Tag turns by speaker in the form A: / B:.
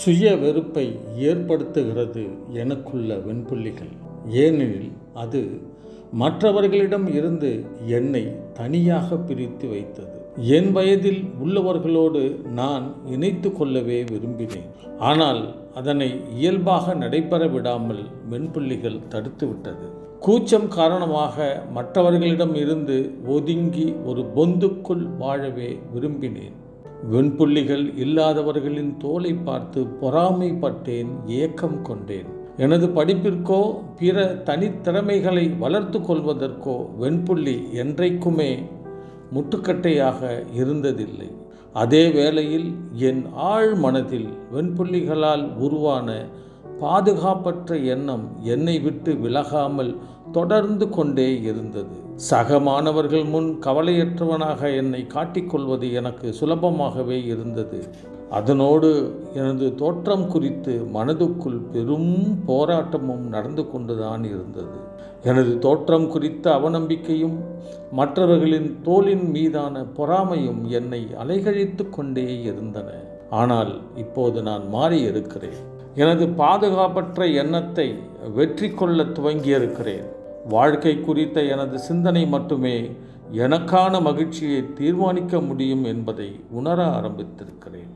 A: சுய வெறுப்பை ஏற்படுத்துகிறது எனக்குள்ள வெண்புள்ளிகள். ஏனெனில் அது மற்றவர்களிடம் இருந்து என்னை தனியாக பிரித்து வைத்தது. என் வயதில் உள்ளவர்களோடு நான் இணைத்து கொள்ளவே விரும்பினேன். ஆனால் அதனை இயல்பாக நடைபெற விடாமல் வெண்புள்ளிகள் தடுத்துவிட்டது கூச்சம் காரணமாக மற்றவர்களிடம் இருந்து ஒதுங்கி ஒரு பொந்துக்குள் வாழவே விரும்பினேன். வெண்புள்ளிகள் இல்லாதவர்களின் தோலை பார்த்து பொறாமைப்பட்டேன் ஏக்கம் கொண்டேன். எனது படிப்பிற்கோ பிற தனித்திறமைகளை வளர்த்து கொள்வதற்கோ வெண்புள்ளி என்றைக்குமே முட்டுக்கட்டையாக இருந்ததில்லை. அதே வேளையில் என் ஆழ் மனதில் வெண்புள்ளிகளால் உருவான பாதுகாப்பற்ற எண்ணம் என்னை விட்டு விலகாமல் தொடர்ந்து கொண்டே இருந்தது. சக மாணவர்கள் முன் கவலையற்றவனாக என்னை காட்டிக்கொள்வது எனக்கு சுலபமாகவே இருந்தது. அதனோடு எனது தோற்றம் குறித்து மனதுக்குள் பெரும் போராட்டமும் நடந்து கொண்டுதான் இருந்தது. எனது தோற்றம் குறித்த அவநம்பிக்கையும் மற்றவர்களின் தோளின் மீதான பொறாமையும் என்னை அலைகழித்து கொண்டே இருந்தன. ஆனால் இப்போது நான் மாறி இருக்கிறேன் எனது பாதுகாப்பற்ற எண்ணத்தை வெற்றி கொள்ள துவங்கியிருக்கிறேன். வாழ்க்கை குறித்த எனது சிந்தனை மட்டுமே எனக்கான மகிழ்ச்சியை தீர்மானிக்க முடியும் என்பதை உணர ஆரம்பித்திருக்கிறேன்.